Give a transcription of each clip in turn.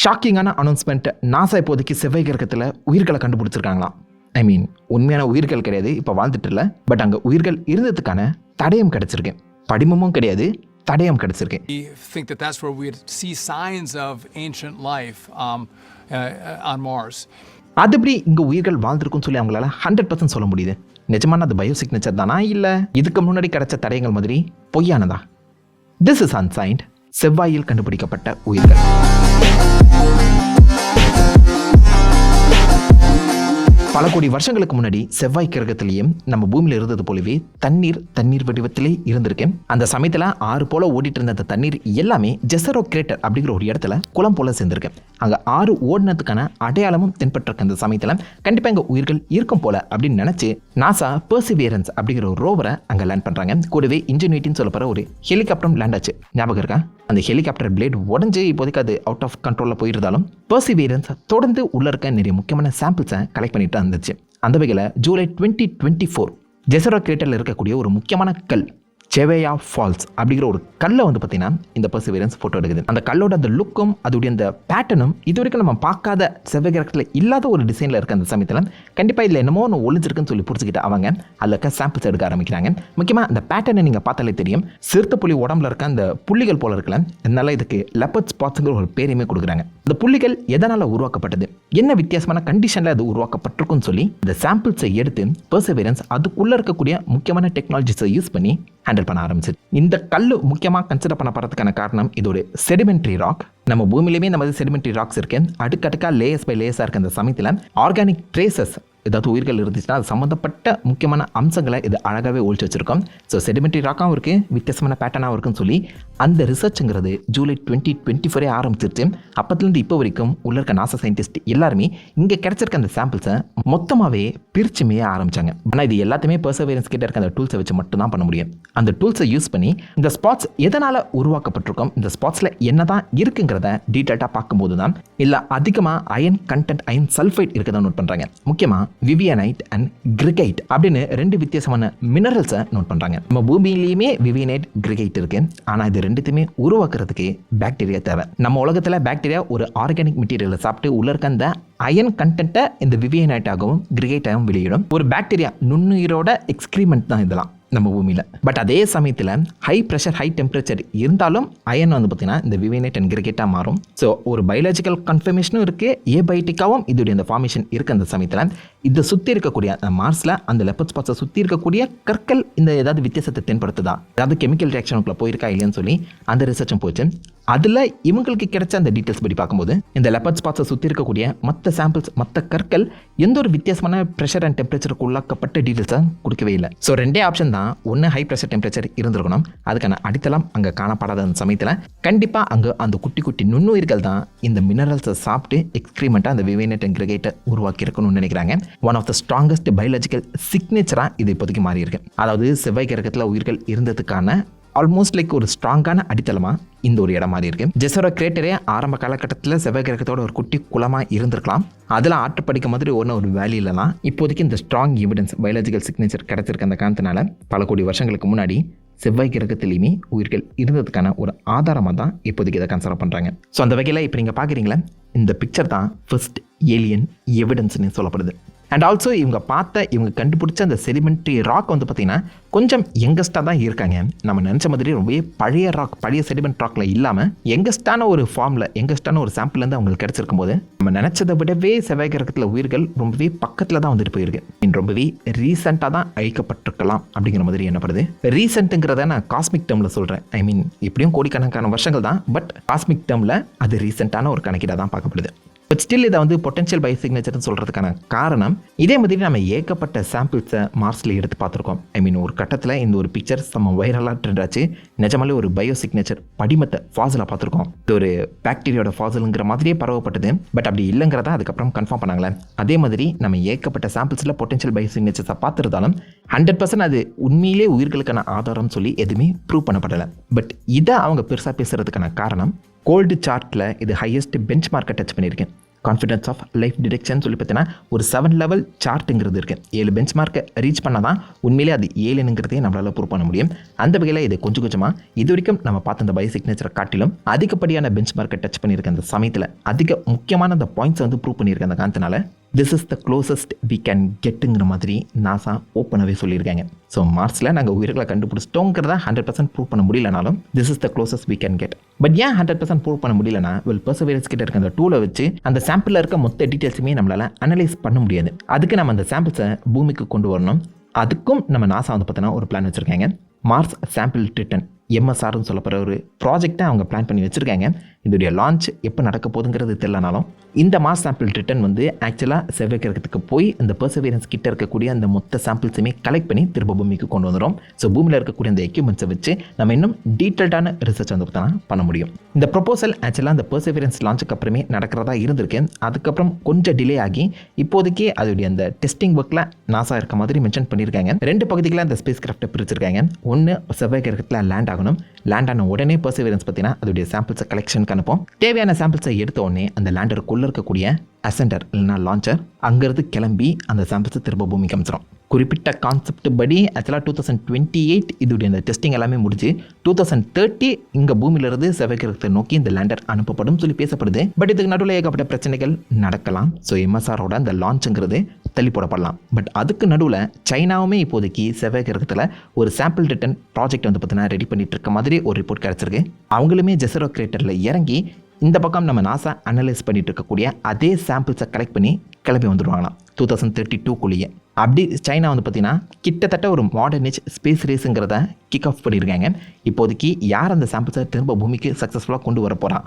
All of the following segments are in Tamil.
ஷாக்கிங்கான அனௌன்ஸ்மெண்ட் நாசா இப்போதைக்கு செவ்வாய் கிரகத்தில் உயிர்களை கண்டுபிடிச்சிருக்காங்களாம் ஐ மீன் உண்மையான உயிர்கள் கிடையாது இப்போ வாழ்ந்துட்டு இல்லை. பட் அங்கே உயிர்கள் இருந்ததுக்கான தடயம் கிடைச்சிருக்கு. படிமமும் கிடையாது தடயம் கிடைச்சிருக்கு. Think that that's where we'd see signs of ancient life um, uh, on Mars. அது எப்படி இங்கே உயிர்கள் வாழ்ந்திருக்குன்னு சொல்லி அவங்களால ஹண்ட்ரட் பர்சன்ட் சொல்ல முடியுது? நிஜமான அது பயோ சிக்னேச்சர் தானா இல்லை இதுக்கு முன்னாடி கிடைச்ச தடயங்கள் மாதிரி பொய்யானதா? திஸ் இஸ் அன்சைன்ட் செவ்வாயில் கண்டுபிடிக்கப்பட்ட உயிர்கள். கோடி வருஷங்களுக்கு முன்னாடி செவ்வாய் கிரகத்திலேயும் நம்ம பூமியில் இருந்தது போலவே தண்ணீர் தண்ணீர் வடிவத்திலே இருந்திருக்கு. அந்த சமயத்தில் ஆறு போல ஓடிட்டு இருந்த அந்த தண்ணீர் எல்லாமே ஜெசரோ கிரேட்டர் அப்படிங்கிற ஒரு இடத்துல குளம் போல சேர்ந்திருக்கு. அங்கே ஆறு ஓடினதுக்கான அடையாளமும் தென்பட்டிருக்க அந்த சமயத்தில். கண்டிப்பாக இங்க உயிர்கள் இருக்கும் போல அப்படின்னு நினச்சி நாசா பர்சிவியரன்ஸ் அப்படிங்கிற ஒரு ரோவரை அங்கே லேண்ட் பண்ணுறாங்க கூடவே இன்ஜினியூட்டின்னு சொல்லப்படுற ஒரு ஹெலிகாப்டரும் லேண்ட் ஆச்சு. ஞாபகம் இருக்கா? அந்த ஹெலிகாப்டர் பிளேட் உடஞ்சு இப்போதைக்கு அது அவுட் ஆஃப் கண்ட்ரோலில் போயிருந்தாலும் பர்சிவியரன்ஸ் தொடர்ந்து உள்ள இருக்க நிறைய முக்கியமான சாம்பிள்ஸை கலெக்ட் பண்ணிட்டு இருந்துச்சு. அந்த வகையில் July twenty twenty four Jezero கிரேட்டரில் இருக்கக்கூடிய ஒரு முக்கியமான கல் செவேயா ஃபால்ஸ் அப்படிங்கிற ஒரு கல்லை வந்து பார்த்தீங்கன்னா இந்த பர்சிவியரன்ஸ் ஃபோட்டோ எடுக்குது. அந்த கல்லோட அந்த லுக்கும் அதோடைய அந்த பேட்டர்னும் இது வரைக்கும் நம்ம பார்க்காத செவ்வாய் கிரகத்தில் இல்லாத ஒரு டிசைனில் இருக்க அந்த சமயத்தில் கண்டிப்பாக இதில் என்னமோ ஒன்று ஒளிஞ்சிருக்குன்னு சொல்லி புரிஞ்சுக்கிட்டு அவங்க அதில் இருக்க சாம்பிள்ஸ் எடுக்க ஆரம்பிக்கிறாங்க. முக்கியமாக அந்த பேட்டர்னை நீங்கள் பார்த்தாலே தெரியும். சிறுத்தை புலி உடம்புல இருக்க அந்த புள்ளிகள் போல இருக்கல அதனால இதுக்கு லெப்பர்ட் ஸ்பாட்ஸுங்கிற ஒரு பேரையுமே கொடுக்குறாங்க. இந்த புள்ளிகள் எதனால் உருவாக்கப்பட்டது? என்ன வித்தியாசமான கண்டிஷனில் அது உருவாக்கப்பட்டிருக்குன்னு சொல்லி இந்த சாம்பிள்ஸை எடுத்து பர்சவேரன்ஸ் அதுக்குள்ளே இருக்கக்கூடிய முக்கியமான டெக்னாலஜிஸை யூஸ் பண்ணி ஹேண்டில் பண்ண ஆரம்பிச்சு இந்த கல் முக்கியமாக கன்சிடர் பண்ண போகிறதுக்கான காரணம் இதோட செடிமெண்ட்ரி ராக் நம்ம பூமியிலுமே இந்த மாதிரி செடிமெண்ட்ரி ராக்ஸ் இருக்கு அடுக்கடுக்கா லேயர்ஸ் பை லேயர்ஸாக இருக்க அந்த சமயத்தில் ஆர்கானிக் ட்ரேசஸ் ஏதாவது உயிர்கள் இருந்துச்சுன்னா அது சம்மந்தப்பட்ட முக்கியமான அம்சங்களை இது அழகாகவே ஒழிச்சு வச்சுருக்கோம். ஸோ செடிமெண்ட்ரி ராக்காகவும் இருக்குது வித்தியாசமான பேட்டர்னாகவும் இருக்குன்னு சொல்லி அந்த ரிசர்ச்சுங்கிறது ஜூலை டுவெண்ட்டி டுவெண்ட்டி ஃபோரே ஆரம்பிச்சிருச்சு. அப்போதுலேருந்து இப்போ வரைக்கும் உள்ள இருக்க நாசா சயின்டிஸ்ட் எல்லாருமே இங்கே கிடைச்சிருக்க அந்த சாம்பிள்ஸை மொத்தமாகவே பிரிச்சுமே ஆரம்பிச்சாங்க. ஆனால் இது எல்லாத்தையுமே பர்சவேரன்ஸ் கிட்ட இருக்க அந்த டூல்ஸை வச்சு மட்டும்தான் பண்ண முடியும். அந்த டூல்ஸை யூஸ் பண்ணி இந்த ஸ்பாட்ஸ் எதனால் உருவாக்கப்பட்டிருக்கோம் இந்த ஸ்பாட்ஸில் என்ன தான் இருக்குங்கிறத டீட்டெயில்டாக பார்க்கும்போது தான் இல்லை அதிகமாக அயன் கண்டென்ட் அயன் சல்ஃபைட் இருக்கதான் நோட் பண்ணுறாங்க முக்கியமாக விவியனைட் அண்ட் கிரிகைட் அப்படின்னு ரெண்டு வித்தியாசமான மினரல்ஸை நோட் பண்ணுறாங்க நம்ம பூமியிலையுமே விவியனைட் கிரிகைட் இருக்கு. ஆனால் இது ரெண்டுத்தையுமே உருவாக்குறதுக்கு பாக்டீரியா தேவை. நம்ம உலகத்தில் பாக்டீரியா ஒரு ஆர்கானிக் மெட்டீரியலை சாப்பிட்டு உள்ள இருக்க அந்த அயன் கண்டென்ட்டை இந்த விவியனைட்டாகவும் கிரிகைட்டாகவும் வெளியிடும். ஒரு பாக்டீரியா நுண்ணுயிரோட எக்ஸ்கிரிமெண்ட் தான் இதெல்லாம் நம்ம பூமியில். பட் அதே சமயத்தில் ஹை ப்ரெஷர் ஹை டெம்பரேச்சர் இருந்தாலும் அயன் வந்து பார்த்திங்கன்னா இந்த விவினைட் அண்ட் கிரிக்கெட்டாக மாறும். ஸோ ஒரு பயாலஜிக்கல் கன்ஃபர்மேஷனும் இருக்குது ஏபயோட்டிக்காகவும் இதோடைய அந்த ஃபார்மேஷன் இருக்குது அந்த சமயத்தில். இதை சுற்றி இருக்கக்கூடிய அந்த மார்ஸில் அந்த லெப்பட் ஸ்பாட்ஸை சுற்றி இருக்கக்கூடிய கற்கள் இந்த ஏதாவது வித்தியாசத்தை தென்படுத்துதா? ஏதாவது கெமிக்கல் ரியாக்ஷனுக்குள்ளே போயிருக்கா இல்லையான்னு சொல்லி அந்த ரிசர்ச்சும் போச்சு. அதில் இவங்களுக்கு கிடைச்ச அந்த டீட்டெயில்ஸ் படி பார்க்கும்போது இந்த லெப்பட் ஸ்பாட்ஸை சுற்றி இருக்கக்கூடிய மற்ற சாம்பிள்ஸ் மற்ற கற்கள் எந்த ஒரு வித்தியாசமான ப்ரெஷர் அண்ட் டெம்பரேச்சருக்கு உள்ளாக்கப்பட்ட டீட்டெயில்ஸை கொடுக்கவே இல்லை. ஸோ ரெண்டே ஆப்ஷன் தான். ஒன்று ஹை ப்ரெஷர் டெம்பரேச்சர் இருந்திருக்கணும். அதுக்கான அடித்தளம் அங்கே காணப்படாத அந்த சமயத்தில் கண்டிப்பாக அங்கே அந்த குட்டி குட்டி நுண்ணுயிர்கள் தான் இந்த மினரல்ஸை சாப்பிட்டு எக்ஸ்கிரீமெண்ட்டாக அந்த விவேனட் அண்ட் கிரகேட்டை உருவாக்கி இருக்கணும்னு நினைக்கிறாங்க. One of the strongest biological சிக்னேச்சராக இது இப்போதைக்கு மாறி இருக்கு அதாவது செவ்வாய் கிரகத்தில் உயிர்கள் இருந்ததுக்கான ஆல்மோஸ்ட் லைக் ஒரு ஸ்ட்ராங்கான அடித்தளமாக இந்த ஒரு இடம் மாதிரி இருக்கு ஜெசரோ கிரேட்டரே ஆரம்ப காலகட்டத்தில் செவ்வாய் கிரகத்தோட ஒரு குட்டி குளமாக இருந்திருக்கலாம். அதில் ஆற்றுப்படிக்க படிக்க மாதிரி ஒன்று ஒரு வேலியிலலாம் இப்போதைக்கு இந்த ஸ்ட்ராங் எவிடன்ஸ் பயாலஜிக்கல் சிக்னேச்சர் கிடைச்சிருக்க அந்த காரணத்தினால பல கோடி வருஷங்களுக்கு முன்னாடி செவ்வாய் கிரகத்திலையுமே உயிர்கள் இருந்ததுக்கான ஒரு ஆதாரமாக தான் இப்போதைக்கு இதை கன்சிடர் பண்ணுறாங்க ஸோ அந்த வகையில் இப்போ நீங்கள் பார்க்குறீங்களா இந்த பிக்சர் தான் ஃபர்ஸ்ட் ஏலியன் எவிடன்ஸ்னு சொல்லப்படுது. அண்ட் ஆல்சோ இவங்க பார்த்த இவங்க கண்டுபிடிச்ச அந்த செடிமெண்ட்ரி ராக் வந்து பார்த்திங்கன்னா கொஞ்சம் யங்கஸ்டாக தான் இருக்காங்க. நம்ம நினச்ச மாதிரி ரொம்பவே பழைய ராக் பழைய செடிமெண்ட் ராக்ல இல்லாமல் யங்கஸ்டான ஒரு ஃபார்மில் யங்கஸ்டான ஒரு சாம்பிள்லேருந்து அவங்களுக்கு கிடச்சிருக்கும் போது நம்ம நினச்சதை விடவே செவ்வாய் கிரகத்தில் உயிர்கள் ரொம்பவே பக்கத்தில் தான் வந்துட்டு போயிருக்கு. இன் ரொம்பவே ரீசெண்டாக தான் அழிக்கப்பட்டிருக்கலாம் அப்படிங்கிற மாதிரி என்னப்படுது ரீசெண்ட்டுங்கிறத நான் காஸ்மிக் டேர்மில் சொல்கிறேன் ஐ மீன் இப்படியும் கோடிக்கணக்கான வருஷங்கள் தான் பட் காஸ்மிக் டேர்மில் அது ரீசெண்டான ஒரு கணக்கீடாக தான் பார்க்கப்படுது. பட் ஸ்டில் இதை வந்து பொட்டன்ஷியல் பை சிக்னேச்சர்னு சொல்கிறதுக்கான காரணம் இதே மாதிரி நம்ம ஏகப்பட்ட சாம்பிள்ஸை மார்ஸில் எடுத்து பார்த்துருக்கோம். ஐ மீன் ஒரு கட்டத்தில் இந்த ஒரு பிக்சர் நம்ம வைரலாக ட்ரெண்ட் ஆச்சு. நிஜமாலே ஒரு பயோ சிக்னேச்சர் படிமத்தை ஃபாசிலாக பார்த்துருக்கோம். இது ஒரு பாக்டீரியோட ஃபாசிலுங்கிற மாதிரியே பரவப்பட்டது. பட் அப்படி இல்லைங்கிறத அதுக்கப்புறம் கன்ஃபார்ம் பண்ணாங்களே அதே மாதிரி நம்ம ஏகப்பட்ட சாம்பிள்ஸில் பொட்டன்ஷியல் பயோ சிக்னேச்சர்ஸை பார்த்துருந்தாலும் ஹண்ட்ரட் பர்சன்ட் அது உண்மையிலே உயிர்களுக்கான ஆதாரம் சொல்லி எதுவுமே ப்ரூவ் பண்ணப்படலை. பட் இதை அவங்க பெருசாக பேசுகிறதுக்கான காரணம் கோல்டு சார்ட்டில் இது ஹையஸ்ட் பெஞ்ச் மார்க்கை டச் பண்ணியிருக்கேன். கான்ஃபிடன்ஸ் ஆஃப் லைஃப் டிடெக்ஷன் சொல்லி பார்த்தீங்கன்னா ஒரு செவன் லெவல் சார்ட்டுங்கிறது இருக்குது ஏழு பெஞ்ச் மார்க்கை ரீச் பண்ணால் தான் உண்மையிலே அது ஏழுனுங்கிறதையே நம்மளால் ப்ரூவ் பண்ண முடியும். அந்த வகையில் இது கொஞ்சம் கொஞ்சமாக இது வரைக்கும் நம்ம பார்த்த அந்த பயோ சிக்னேச்சரை காட்டிலும் அதிகப்படியான பெஞ்ச் மார்க்கை டச் பண்ணியிருக்க அந்த சமயத்தில் அதிக முக்கியமான அந்த பாயிண்ட்ஸை வந்து ப்ரூவ் பண்ணியிருக்க அந்த காரணத்தினால this is the closest we can கெட்டுங்கிற மாதிரி நாசா ஓப்பனாகவே சொல்லியிருக்காங்க. ஸோ மார்ஸில் நாங்கள் உயிர்களை கண்டுபிடிச்சிட்டோங்கிறத ஹண்ட்ரட் பர்சன்ட் ப்ரூவ் பண்ண முடியலனாலும் this is the closest we can get but ஏன் ஹண்ட்ரட் பர்சன்ட் ப்ரூவ் பண்ண முடியலனா வெல் பர்சவேரன்ஸ் கிட்ட இருக்க அந்த டூலை வச்சு அந்த சாம்பிளில் இருக்க மொத்த டீட்டெயில்ஸுமே நம்மளால் அனலைஸ் பண்ண முடியாது. அதுக்கு நம்ம அந்த சாம்பிள்ஸை பூமிக்கு கொண்டு வரணும். அதுக்கும் நம்ம நாசா வந்து பார்த்தோன்னா ஒரு பிளான் வச்சுருக்காங்க. மார்ஸ் சாம்பிள் ரிட்டன் எம்எஸ்ஆர்னு சொல்லப்படுற ஒரு ப்ராஜெக்டை அவங்க பிளான் பண்ணி வச்சுருக்காங்க. இதோடைய லான்ச் எப்போ நடக்க போகுதுங்கிறது தெரியலனாலும் இந்த மாஸ் சாம்பிள் ரிட்டன் வந்து ஆக்சுவலாக செவ்வாய் கிரகத்துக்கு போய் அந்த பர்சவேரன்ஸ் கிட்ட இருக்கக்கூடிய அந்த மொத்த சாம்பிள்ஸுமே கலெக்ட் பண்ணி திரும்ப பூமிக்கு கொண்டு வந்துடும் ஸோ பூமியில் இருக்கக்கூடிய அந்த எக்யூப்மெண்ட்ஸை வச்சு நம்ம இன்னும் டீட்டெயில்டான ரிசர்ச் வந்து பண்ண முடியும். இந்த ப்ரொபோசல் ஆக்சுவலாக அந்த பர்சவேரன்ஸ் லான்ச்சுக்கு அப்புறமே நடக்கிறதா இருந்திருக்கு. அதுக்கப்புறம் கொஞ்சம் டிலே ஆகி இப்போதைக்கே அதோடைய அந்த டெஸ்டிங் ஒர்க்கில் நாசா இருக்க மாதிரி மென்ஷன் பண்ணியிருக்காங்க. ரெண்டு பகுதிகளில் அந்த ஸ்பேஸ் கிராஃப்ட்டை பிரிச்சிருக்காங்க. ஒன்று செவ்வாய் கிரகத்தில் லேண்ட் ஆகணும். லேண்ட் ஆன உடனே பர்சிவரன்ஸ் பார்த்தீங்கன்னா அதோடைய சாம்பிள்ஸை கலெக்ஷனுக்கு அனுப்போம் தேவையான சாம்பிள்ஸை எடுத்த உடனே அந்த லேண்டருக்குள்ளே இருக்கக்கூடிய அசெண்டர் இல்லைனா லான்ச்சர் அங்கேருந்து கிளம்பி அந்த சாம்பிள்ஸை திரும்ப பூமிக்கு அமைச்சிரும். குறிப்பிட்ட கான்செப்ட் படி ஆக்சுவலாக டூ தௌசண்ட் டுவெண்ட்டி எயிட் இதோடைய அந்த டெஸ்டிங் எல்லாமே முடிஞ்சு டூ தௌசண்ட் தேர்ட்டி இங்கே பூமியிலிருந்து செவ்வாய் நோக்கி இந்த லேண்டர் அனுப்பப்படும் சொல்லி பேசப்படுது. பட் இதுக்கு நடுவில் ஏகப்பட்ட பிரச்சனைகள் நடக்கலாம். ஸோ எம்எஸ்ஆரோட அந்த லான்ச்சுங்கிறது தள்ளி போடப்படலாம். பட் அதுக்கு நடுவில் சைனாவுமே இப்போதைக்கு செவ்வாய் கிரகத்தில் ஒரு சாம்பிள் ரிட்டன் ப்ராஜெக்ட் வந்து பார்த்தீங்கன்னா ரெடி பண்ணிட்டு இருக்க மாதிரி ஒரு ரிப்போர்ட் கிடச்சிருக்கு. அவங்களுமே ஜெசரோ கிரேட்டரில் இறங்கி இந்த பக்கம் நம்ம நாசா அனலைஸ் பண்ணிட்டு இருக்கக்கூடிய அதே சாம்பிள்ஸை கலெக்ட் பண்ணி கிளம்பி வந்துடுவாங்களாம் டூ தௌசண்ட் தேர்ட்டி டூக்குள்ளேயே அப்படி சைனா வந்து பார்த்தீங்கன்னா கிட்டத்தட்ட ஒரு மாடர்ன் ஏஜ் ஸ்பேஸ் ரேஸுங்கிறத கிக் ஆஃப் பண்ணியிருக்காங்க இப்போதைக்கு யார் அந்த சாம்பிள்ஸை திரும்ப பூமிக்கு சக்ஸஸ்ஃபுல்லாக கொண்டு வர போகிறா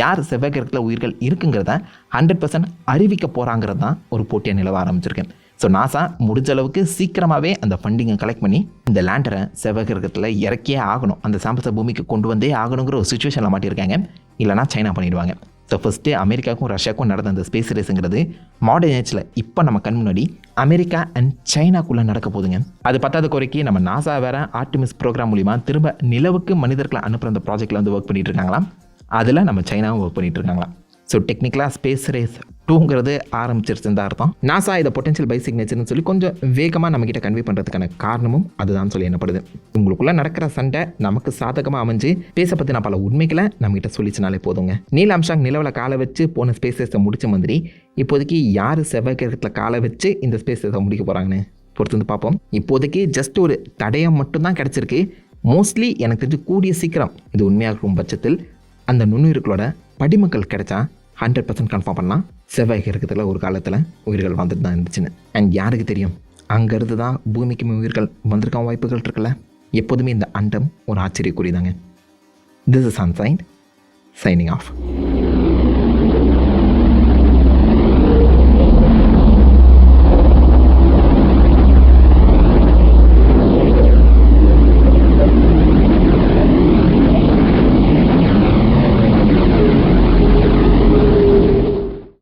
யார் செவ்வாய் கிரகத்தில் உயிர்கள் இருக்குங்கிறத ஹண்ட்ரட் பர்சன்ட் அறிவிக்க போகிறாங்கிறது தான் ஒரு போட்டியை நிலவ ஆரம்பிச்சிருக்கேன் ஸோ நாசா முடிஞ்ச அளவுக்கு சீக்கிரமாகவே அந்த ஃபண்டிங்கை கலெக்ட் பண்ணி இந்த லேண்டரை செவ்வாய் கிரகத்தில் இறக்கியே ஆகணும். அந்த சாம்பிள்ஸை பூமிக்கு கொண்டு வந்தே ஆகணுங்கிற ஒரு சுச்சுவேஷனில் மாட்டியிருக்காங்க. இல்லைனா சைனா பண்ணிடுவாங்க. ஸோ ஃபஸ்ட்டு அமெரிக்காவுக்கும் ரஷ்யாவுக்கும் நடந்த அந்த ஸ்பேஸ் ரேஸுங்கிறது மாடர்ன் ஏஜில் இப்போ நம்ம கண் முன்னாடி அமெரிக்கா அண்ட் சைனாக்குள்ளே நடக்க போகுதுங்க. அது பத்தாத குறைக்கு நம்ம நாசா வேற ஆர்டிமிஸ் ப்ரோக்ராம் மூலிமா திரும்ப நிலவுக்கு மனிதர்களை அனுப்புகிற அந்த ப்ராஜெக்டில் வந்து ஒர்க் பண்ணிட்டு இருக்காங்களாம். அதில் நம்ம சைனாவும் ஒர்க் பண்ணிட்டு இருக்காங்களாம். ஸோ டெக்னிக்கலாக ஸ்பேஸ் ரேஸ் டூங்கிறது ஆரம்பிச்சிருச்சுன்னு தான் அர்த்தம். நாசா இதை பொட்டன்ஷியல் பை சிக்னேச்சர்னு சொல்லி கொஞ்சம் வேகமாக நம்மக்கிட்ட கன்வே பண்ணுறதுக்கான காரணமும் அதுதான் சொல்லி என்னப்படுது உங்களுக்குள்ளே நடக்கிற சண்டை நமக்கு சாதகமாக அமைஞ்சு பேச பற்றின பல உண்மைகளை நம்மகிட்ட சொல்லிச்சுனாலே போதுங்க. நீல் அம்சாங் நிலவில் காலை வச்சு போன ஸ்பேசஸை முடிச்ச மாதிரி இப்போதைக்கு யார் செவ்வாய் கிரகத்தில் காலை வச்சு இந்த ஸ்பேசஸை முடிக்க போகிறாங்கன்னு பொறுத்து வந்து பார்ப்போம். இப்போதைக்கு ஜஸ்ட் ஒரு தடயம் மட்டும்தான் கிடச்சிருக்கு. மோஸ்ட்லி எனக்கு தெரிஞ்சு கூடிய சீக்கிரம் இது உண்மையாகும் பட்சத்தில் அந்த நுண்ணுயிர்களோட படிமக்கள் கிடைச்சா ஹண்ட்ரட் பர்சன்ட் கன்ஃபார்ம் பண்ணலாம் செவ்வாய் கிரகத்தில் ஒரு காலத்தில் உயிர்கள் வந்துட்டு தான் இருந்துச்சுன்னு. அண்ட் யாருக்கு தெரியும்? அங்கேருந்து தான் பூமிக்கு உயிர்கள் வந்திருக்க வாய்ப்புகள் இருக்குல்ல? எப்போதுமே இந்த அண்டம் ஒரு ஆச்சரியக்குறிதாங்க. திஸ் இஸ் அன்சைன் சைனிங் ஆஃப்